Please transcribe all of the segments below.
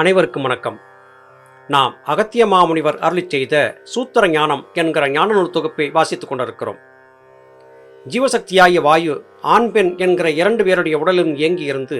அனைவருக்கும் வணக்கம். நாம் அகத்திய மாமுனிவர் அருளி செய்த சூத்திர ஞானம் என்கிற ஞான நூல் தொகுப்பை வாசித்துக் கொண்டிருக்கிறோம். ஜீவசக்தியாகிய வாயு ஆண் பெண் என்கிற இரண்டு பேருடைய உடலும் இயங்கி இருந்து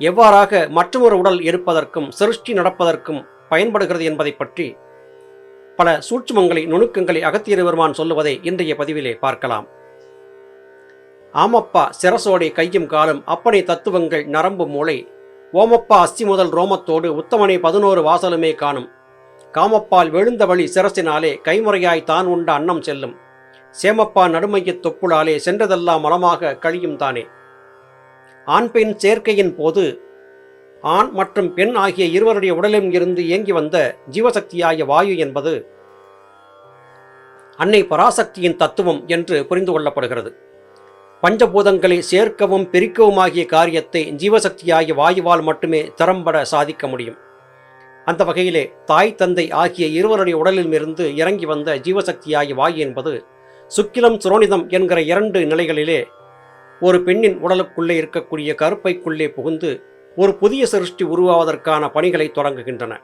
எவ்வாறாக மற்றொரு உடல் இருப்பதற்கும் சிருஷ்டி நடப்பதற்கும் பயன்படுகிறது என்பதை பற்றி பல சூட்சுமங்களை நுணுக்கங்களை அகத்தியர் பெருமான் சொல்லுவதை இன்றைய பதிவிலே பார்க்கலாம். ஆமப்பா சிரசோடை கையும் காலும் அப்பனை தத்துவங்கள் நரம்பு மூளை ஓமப்பா அஸ்தி முதல் ரோமத்தோடு உத்தமனை பதினோரு வாசலுமே காணும். காமப்பால் விழுந்த வழி சிரசினாலே கைமுறையாய் தான் உண்ட அன்னம் செல்லும். சேமப்பா நடுமையத் தொப்புளாலே சென்றதெல்லாம் மலமாக கழியும் தானே. ஆண் பெண் சேர்க்கையின் போது ஆண் மற்றும் பெண் ஆகிய இருவருடைய உடலிலும் இருந்து இயங்கி வந்த ஜீவசக்தியாகிய வாயு என்பது அன்னை பராசக்தியின் தத்துவம் என்று புரிந்து கொள்ளப்படுகிறது. பஞ்சபூதங்களை சேர்க்கவும் பிரிக்கவுமாகிய காரியத்தை ஜீவசக்தியாகிய வாயுவால் மட்டுமே திறம்பட சாதிக்க முடியும். அந்த வகையிலே தாய் தந்தை ஆகிய இருவருடைய உடலிலிருந்து இறங்கி வந்த ஜீவசக்தியாகிய வாயு என்பது சுக்கிலம் சுரோனிதம் என்கிற இரண்டு நிலைகளிலே ஒரு பெண்ணின் உடலுக்குள்ளே இருக்கக்கூடிய கருப்பைக்குள்ளே புகுந்து ஒரு புதிய சிருஷ்டி உருவாவதற்கான பணிகளை தொடங்குகின்றன.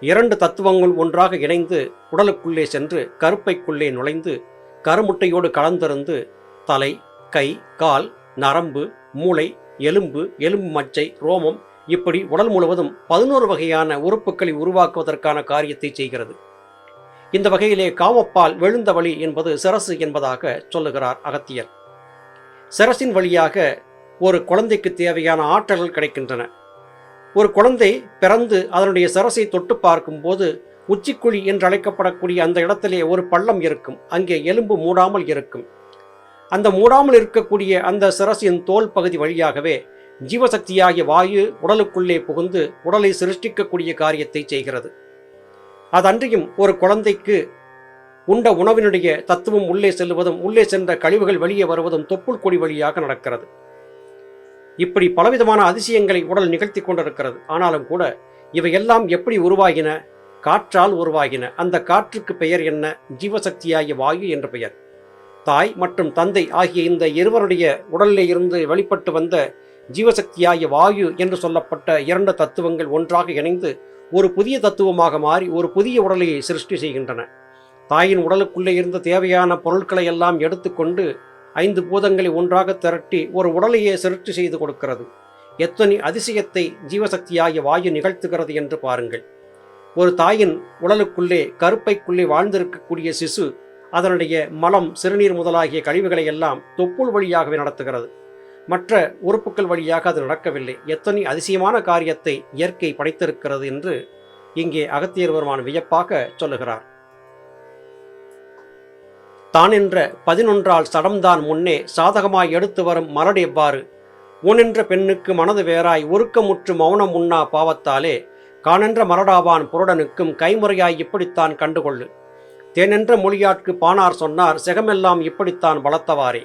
இரண்டு தத்துவங்கள் ஒன்றாக இணைந்து உடலுக்குள்ளே சென்று கருப்பைக்குள்ளே நுழைந்து கருமுட்டையோடு கலந்திருந்து தலை கை கால் நரம்பு மூளை எலும்பு எலும்பு மச்சை ரோமம் இப்படி உடல் முழுவதும் பதினோரு வகையான உறுப்புகளை உருவாக்குவதற்கான காரியத்தை செய்கிறது. இந்த வகையிலே காமப்பால் விழுந்த வழி என்பது சிரசு என்பதாக சொல்லுகிறார் அகத்தியர். சிரசின் வழியாக ஒரு குழந்தைக்கு தேவையான ஆற்றல்கள் கிடைக்கின்றன. ஒரு குழந்தை பிறந்து அதனுடைய சிரசை தொட்டு பார்க்கும்போது உச்சிக்குழி என்று அழைக்கப்படக்கூடிய அந்த இடத்திலே ஒரு பள்ளம் இருக்கும். அங்கே எலும்பு மூடாமல் இருக்கும். அந்த மூடாமல் இருக்கக்கூடிய அந்த சிரசின் தோல் பகுதி வழியாகவே ஜீவசக்தியாகிய வாயு உடலுக்குள்ளே புகுந்து உடலை சிருஷ்டிக்கக்கூடிய காரியத்தை செய்கிறது. அதன்றியும் ஒரு குழந்தைக்கு உண்ட உணவினுடைய தத்துவம் உள்ளே செல்வதும் உள்ளே சென்ற கழிவுகள் வெளியே வருவதும் தொப்புள் கொடி வழியாக நடக்கிறது. இப்படி பலவிதமான அதிசயங்களை உடல் நிகழ்த்தி கொண்டிருக்கிறது. ஆனாலும் கூட இவையெல்லாம் எப்படி உருவாகின? காற்றால் உருவாகின. அந்த காற்றுக்கு பெயர் என்ன? ஜீவசக்தியாகிய வாயு என்ற பெயர். தாய் மற்றும் தந்தை ஆகிய இந்த இருவருடைய உடலிலே இருந்து வெளிப்பட்டு வந்த ஜீவசக்தியாகிய வாயு என்று சொல்லப்பட்ட இரண்டு தத்துவங்கள் ஒன்றாக இணைந்து ஒரு புதிய தத்துவமாக மாறி ஒரு புதிய உடலை சிருஷ்டி செய்கின்றன. தாயின் உடலுக்குள்ளே இருந்த தேவையான பொருட்களை எல்லாம் எடுத்துக்கொண்டு ஐந்து பூதங்களை ஒன்றாக திரட்டி ஒரு உடலையே சிருஷ்டி செய்து கொடுக்கிறது. எத்தனை அதிசயத்தை ஜீவசக்தியாகிய வாயு நிகழ்த்துகிறது என்று பாருங்கள். ஒரு தாயின் உடலுக்குள்ளே கருப்பைக்குள்ளே வாழ்ந்திருக்கக்கூடிய சிசு அதனுடைய மலம் சிறுநீர் முதலாகிய கழிவுகளை எல்லாம் தொப்புள் வழியாகவே நடத்துகிறது. மற்ற உறுப்புகள் வழியாக அது நடக்கவில்லை. எத்தனை அதிசயமான காரியத்தை இயற்கை படைத்திருக்கிறது என்று இங்கே அகத்தியர் பெருமான் வியப்பாக சொல்லுகிறார். தான் என்ற பதினொன்றால் சடம்தான் முன்னே சாதகமாய் எடுத்து வரும் மலடு எவ்வாறு? ஊனென்ற பெண்ணுக்கு மனது வேறாய் உருக்கமுற்று மௌனம் உண்ணா பாவத்தாலே காணென்ற மலடாவான் புருடனுக்கும் கைமுறையாய் இப்படித்தான் கண்டுகொள்ளு. தேனென்ற மொழியாட்கு பானார் சொன்னார் செகமெல்லாம் இப்படித்தான் வளர்த்தவாறே.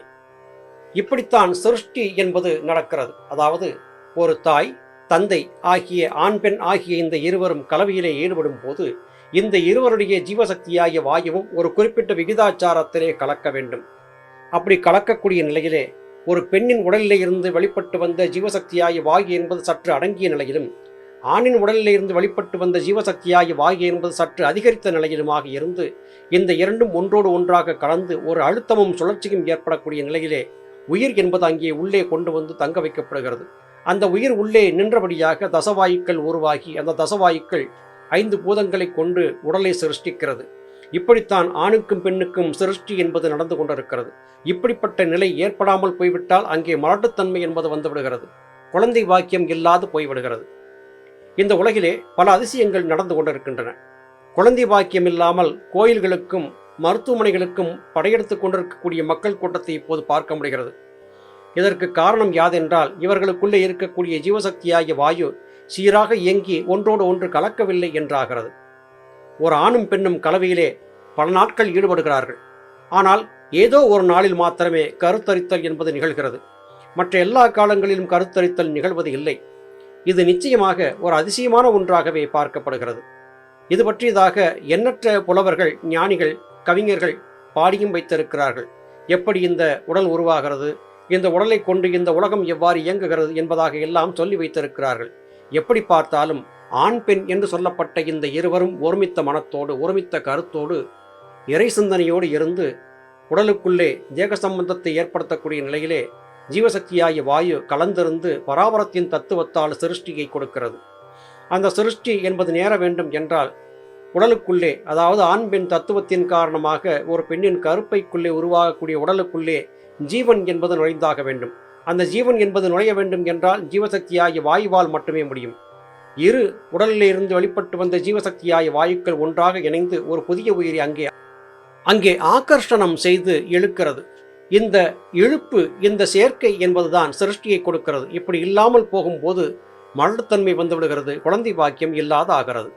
இப்படித்தான் சிருஷ்டி என்பது நடக்கிறது. அதாவது ஒரு தாய் தந்தை ஆகிய ஆண் பெண் ஆகிய இந்த இருவரும் கலவையிலே ஈடுபடும் போது இந்த இருவருடைய ஜீவசக்தியாகிய வாயுவும் ஒரு குறிப்பிட்ட விகிதாச்சாரத்திலே கலக்க வேண்டும். அப்படி கலக்கக்கூடிய நிலையிலே ஒரு பெண்ணின் உடலிலே இருந்து வெளிப்பட்டு வந்த ஜீவசக்தியாகிய வாயு என்பது சற்று அடங்கிய நிலையிலும் ஆணின் உடலிலிருந்து வெளிப்பட்டு வந்த ஜீவசக்தியாகி வாயு என்பது சற்று அதிகரித்த நிலையிலுமாக இருந்து இந்த இரண்டும் ஒன்றோடு ஒன்றாக கலந்து ஒரு அழுத்தமும் சுழற்சியும் ஏற்படக்கூடிய நிலையிலே உயிர் என்பது அங்கே உள்ளே கொண்டு வந்து தங்க வைக்கப்படுகிறது. அந்த உயிர் உள்ளே நின்றபடியாக தசவாயுக்கள் உருவாகி அந்த தசவாயுக்கள் ஐந்து பூதங்களை கொண்டு உடலை சிருஷ்டிக்கிறது. இப்படித்தான் ஆணுக்கும் பெண்ணுக்கும் சிருஷ்டி என்பது நடந்து கொண்டிருக்கிறது. இப்படிப்பட்ட நிலை ஏற்படாமல் போய்விட்டால் அங்கே மலட்டுத்தன்மை என்பது வந்துவிடுகிறது குழந்தை வாக்கியம் இல்லாது போய்விடுகிறது. இந்த உலகிலே பல அதிசயங்கள் நடந்து கொண்டிருக்கின்றன. குழந்தை பாக்கியம் இல்லாமல் கோயில்களுக்கும் மருத்துவமனைகளுக்கும் படையெடுத்துக் கொண்டிருக்கக்கூடிய மக்கள் கூட்டத்தை இப்போது பார்க்க முடிகிறது. இதற்கு காரணம் யாதென்றால் இவர்களுக்குள்ளே இருக்கக்கூடிய ஜீவசக்தியாகிய வாயு சீராக இயங்கி ஒன்றோடு ஒன்று கலக்கவில்லை என்றாகிறது. ஒரு ஆணும் பெண்ணும் கலவையிலே பல நாட்கள் ஈடுபடுகிறார்கள். ஆனால் ஏதோ ஒரு நாளில் மாத்திரமே கருத்தரித்தல் என்பது நிகழ்கிறது. மற்ற எல்லா காலங்களிலும் கருத்தரித்தல் நிகழ்வது இல்லை. இது நிச்சயமாக ஒரு அதிசயமான ஒன்றாகவே பார்க்கப்படுகிறது. இது பற்றியதாக எண்ணற்ற புலவர்கள் ஞானிகள் கவிஞர்கள் பாடியும் வைத்திருக்கிறார்கள். எப்படி இந்த உடல் உருவாகிறது? இந்த உடலை கொண்டு இந்த உலகம் எவ்வாறு இயங்குகிறது என்பதாக எல்லாம் சொல்லி வைத்திருக்கிறார்கள். எப்படி பார்த்தாலும் ஆண் பெண் என்று சொல்லப்பட்ட இந்த இருவரும் ஒருமித்த மனத்தோடு ஒருமித்த கருத்தோடு இறை சிந்தனையோடு இருந்து உடலுக்குள்ளே தேக சம்பந்தத்தை ஏற்படுத்தக்கூடிய நிலையிலே ஜீவசக்தியாகிய வாயு கலந்திருந்து பராபரத்தின் தத்துவத்தால் சிருஷ்டியை கொடுக்கிறது. அந்த சிருஷ்டி என்பது நேர வேண்டும் என்றால் உடலுக்குள்ளே அதாவது ஆண் பெண் தத்துவத்தின் காரணமாக ஒரு பெண்ணின் கருப்பைக்குள்ளே உருவாகக்கூடிய உடலுக்குள்ளே ஜீவன் என்பது நுழைந்தாக வேண்டும். அந்த ஜீவன் என்பது நுழைய வேண்டும் என்றால் ஜீவசக்தியாகிய வாயுவால் மட்டுமே முடியும். இரு உடலிலிருந்து வெளிப்பட்டு வந்த ஜீவசக்தியாகிய வாயுக்கள் ஒன்றாக இணைந்து ஒரு புதிய உயிரை அங்கே அங்கே ஆக்கர்ஷணம் செய்து இழுக்கிறது. இந்த இழுப்பு இந்த சேர்க்கை என்பதுதான் சிருஷ்டியை கொடுக்கிறது. இப்படி இல்லாமல் போகும்போது மலத்தன்மை வந்துவிடுகிறது. குழந்தை பாக்கியம் இல்லாத ஆகிறது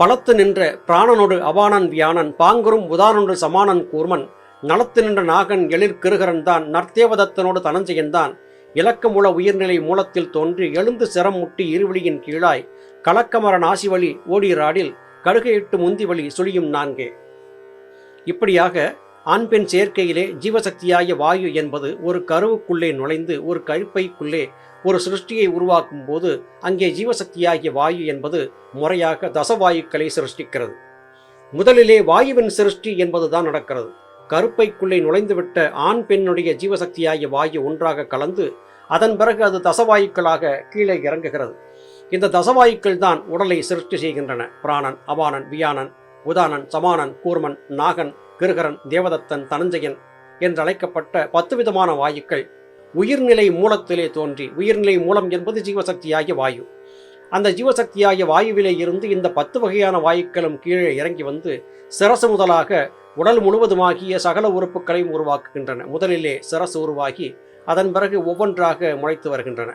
பலத்து நின்ற பிராணனோடு அவானன் வியானன் பாங்குறும் உதானொன்று சமானன் கூர்மன் நலத்து நின்ற நாகன் எழிற் கிருகரன் தான் நற்தேவதத்தனோடு தனஞ்சயன் தான். இலக்கமுள உயிர்நிலை மூலத்தில் தோன்றி எழுந்து சிரம் முட்டி இருவழியின் கீழாய் கலக்கமர நாசிவழி ஓடிராடில் கடுகையிட்டு முந்திவழி சுழியும் நான்கே. இப்படியாக ஆண் பெண் சேர்க்கையிலே ஜீவசக்தியாகிய வாயு என்பது ஒரு கருவுக்குள்ளே நுழைந்து ஒரு கழுப்பைக்குள்ளே ஒரு சிருஷ்டியை உருவாக்கும் போது அங்கே ஜீவசக்தியாகிய வாயு என்பது முறையாக தசவாயுக்களை சிருஷ்டிக்கிறது. முதலிலே வாயுவின் சிருஷ்டி என்பதுதான் நடக்கிறது. கருப்பைக்குள்ளே நுழைந்துவிட்ட ஆண் பெண்ணுடைய ஜீவசக்தியாகிய வாயு ஒன்றாக கலந்து அதன் பிறகு அது தசவாயுக்களாக கீழே இறங்குகிறது. இந்த தசவாயுக்கள் தான் உடலை சிருஷ்டி செய்கின்றன. பிராணன் அவானன் வியானன் உதானன் சமானன் கூர்மன் நாகன் கிருகரன் தேவதத்தன் தனஞ்சயன் என்றழைக்கப்பட்ட பத்து விதமான வாயுக்கள் உயிர்நிலை மூலத்திலே தோன்றி உயிர்நிலை மூலம் என்பது ஜீவசக்தியாகிய வாயு. அந்த ஜீவசக்தியாகிய வாயுவிலே இருந்து இந்த பத்து வகையான வாயுக்களும் கீழே இறங்கி வந்து சிரசு முதலாக உடல் முழுவதுமாகிய சகல உறுப்புகளையும் உருவாக்குகின்றன. முதலிலே சிரசு உருவாகி அதன் பிறகு ஒவ்வொன்றாக முளைத்து வருகின்றன.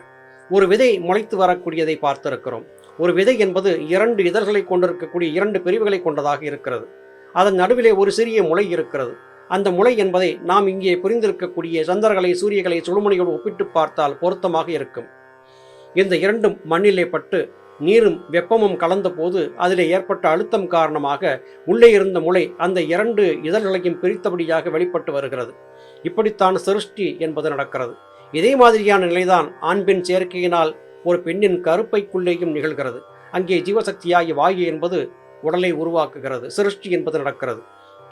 ஒரு விதை முளைத்து வரக்கூடியதை பார்த்திருக்கிறோம். ஒரு விதை என்பது இரண்டு இதழ்களை கொண்டிருக்கக்கூடிய இரண்டு பிரிவுகளை கொண்டதாக இருக்கிறது. அதன் நடுவிலே ஒரு சிறிய முளை இருக்கிறது. அந்த முளை என்பதை நாம் இங்கே புரிந்திருக்கக்கூடிய சந்திரகளை சூரியகளை சுழுமணியோடு ஒப்பிட்டு பார்த்தால் பொருத்தமாக இருக்கும். இந்த இரண்டும் மண்ணிலே பட்டு நீரும் வெப்பமும் கலந்த போது அதிலே ஏற்பட்ட அழுத்தம் காரணமாக உள்ளே இருந்த முளை அந்த இரண்டு இதழ்களையும் பிரித்தபடியாக வெளிப்பட்டு வருகிறது. இப்படித்தான் சிருஷ்டி என்பது நடக்கிறது. இதே மாதிரியான நிலைதான் ஆண்பின் சேர்க்கையினால் ஒரு பெண்ணின் கருப்பைக்குள்ளேயும் நிகழ்கிறது. அங்கே ஜீவசக்தியாகிய வாயு என்பது உடலை உருவாக்குகிறது சிருஷ்டி என்பது நடக்கிறது.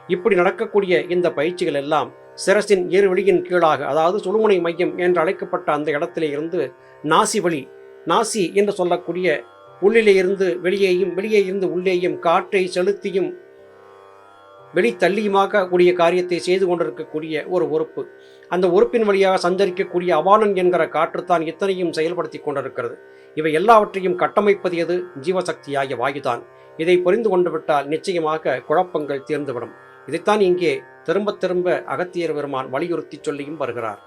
இப்படி நடக்கக்கூடிய இந்த பயிற்சிகள் எல்லாம் சிரசின் இருவெளியின் கீழாக அதாவது சுழுமுனை மையம் என்று அழைக்கப்பட்ட அந்த இடத்திலே இருந்து நாசி வழி நாசி என்று சொல்லக்கூடிய உள்ளிலே இருந்து வெளியேயும் வெளியே இருந்து உள்ளேயும் காற்றை செலுத்தியும் வெளித்தள்ளியுமாக கூடிய காரியத்தை செய்து கொண்டிருக்கக்கூடிய ஒரு உறுப்பு. அந்த உறுப்பின் வழியாக சஞ்சரிக்கக்கூடிய அவானன் என்கிற காற்றுத்தான் இத்தனையும் செயல்படுத்தி கொண்டிருக்கிறது. இவை எல்லாவற்றையும் கட்டமைப்பது எது? ஜீவசக்தியாகிய வாயுதான். இதை புரிந்து கொண்டு விட்டால் நிச்சயமாக குழப்பங்கள் தீர்ந்துவிடும். இதைத்தான் இங்கே திரும்ப திரும்ப அகத்தியர் பெருமான் வலியுறுத்தி சொல்லியும் வருகிறார்.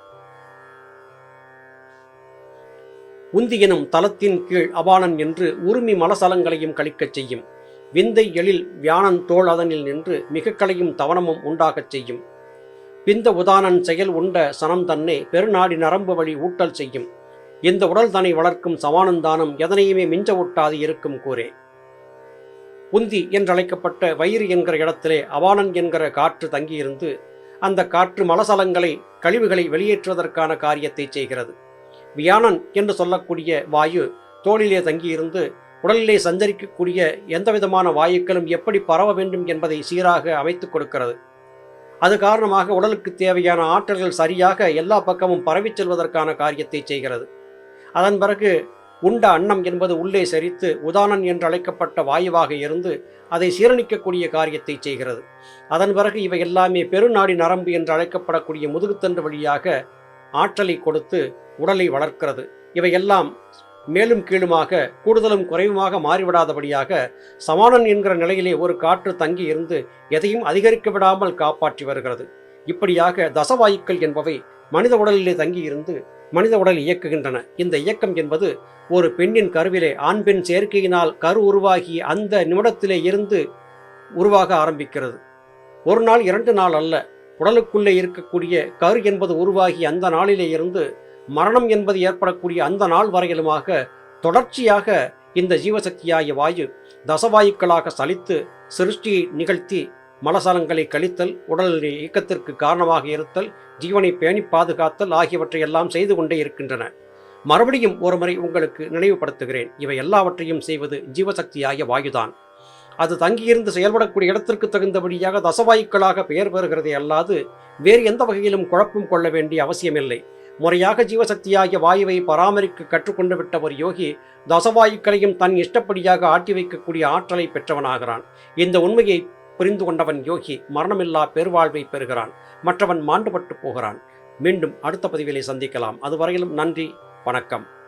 உந்தி எனும் தலத்தின் கீழ் அபானன் என்று உருமி மலசலங்களையும் கழிக்கச் செய்யும். விந்தை எழில் வியானன் தோல் அதனில் நின்று மிக தவனமும் உண்டாகச் செய்யும். பிந்த உதானன் செயல் உண்ட சனம் தன்னை பெருநாடி நரம்பு வழி ஊட்டல் செய்யும். இந்த உடல் தன்னை வளர்க்கும் சமானந்தானம் எதனையுமே மிஞ்ச ஒட்டாது இருக்கும் கூறே. உந்தி என்றழைக்கப்பட்ட வயிறு என்கிற இடத்திலே அவானன் என்கிற காற்று தங்கியிருந்து அந்த காற்று மலசலங்களை கழிவுகளை வெளியேற்றுவதற்கான காரியத்தை செய்கிறது. வியானன் என்று சொல்லக்கூடிய வாயு தோளிலே தங்கியிருந்து உடலிலே சஞ்சரிக்கக்கூடிய எந்தவிதமான வாயுக்களும் எப்படி பரவ வேண்டும் என்பதை சீராக அமைத்து கொடுக்கிறது. அது காரணமாக உடலுக்கு தேவையான ஆற்றல்கள் சரியாக எல்லா பக்கமும் பரவிச் செல்வதற்கான காரியத்தை செய்கிறது. அதன் பிறகு உண்ட அன்னம் என்பது உள்ளே செரித்து உதானன் என்று அழைக்கப்பட்ட வாயுவாக இருந்து அதை சீரணிக்கக்கூடிய காரியத்தை செய்கிறது. அதன் பிறகு இவை எல்லாமே பெருநாடி நரம்பு என்று அழைக்கப்படக்கூடிய முதுகுத்தண்டு வழியாக ஆற்றலை கொடுத்து உடலை வளர்க்கிறது. இவையெல்லாம் மேலும் கீழுமாக கூடுதலும் குறைவுமாக மாறிவிடாதபடியாக சமானன் என்கிற நிலையிலே ஒரு காற்று தங்கி இருந்து எதையும் அதிகரிக்க விடாமல் காப்பாற்றி வருகிறது. இப்படியாக தசவாயுக்கள் என்பவை மனித உடலிலே தங்கியிருந்து மனித உடல் இயக்குகின்றன. இந்த இயக்கம் என்பது ஒரு பெண்ணின் கருவிலே ஆண் பெண் சேர்க்கையினால் கரு உருவாகி அந்த நிமிடத்திலே இருந்து உருவாக ஆரம்பிக்கிறது. ஒரு நாள் இரண்டு நாள் அல்ல உடலுக்குள்ளே இருக்கக்கூடிய கரு என்பது உருவாகி அந்த நாளிலே இருந்து மரணம் என்பது ஏற்படக்கூடிய அந்த நாள் வரையிலுமாக தொடர்ச்சியாக இந்த ஜீவசக்தியாகிய வாயு தசவாயுக்களாக சலித்து சிருஷ்டியை நிகழ்த்தி மலசலங்களை கழித்தல் உடல் இயக்கத்திற்கு காரணமாக இருத்தல் ஜீவனை பேணி பாதுகாத்தல் ஆகியவற்றை எல்லாம் செய்து கொண்டே இருக்கின்றன. மறுபடியும் ஒருமுறை உங்களுக்கு நினைவுபடுத்துகிறேன். இவை எல்லாவற்றையும் செய்வது ஜீவசக்தியாகிய வாயுதான். அது தங்கியிருந்து செயல்படக்கூடிய இடத்திற்கு தகுந்தபடியாக தசவாயுக்களாக பெயர் பெறுகிறதே அல்லாது வேறு எந்த வகையிலும் குழப்பம் கொள்ள வேண்டிய அவசியமில்லை. முறையாக ஜீவசக்தியாகிய வாயுவை பராமரிக்க கற்றுக்கொண்டு விட்ட ஒரு யோகி தசவாயுக்களையும் தன் இஷ்டப்படியாக ஆட்டி வைக்கக்கூடிய ஆற்றலை பெற்றவனாகிறான். இந்த உண்மையை புரிந்து கொண்டவன் யோகி மரணமில்லா பெருவாழ்வை பெறுகிறான். மற்றவன் மாண்டுபட்டு போகிறான். மீண்டும் அடுத்த பதிவிலே சந்திக்கலாம். அதுவரையிலும் நன்றி வணக்கம்.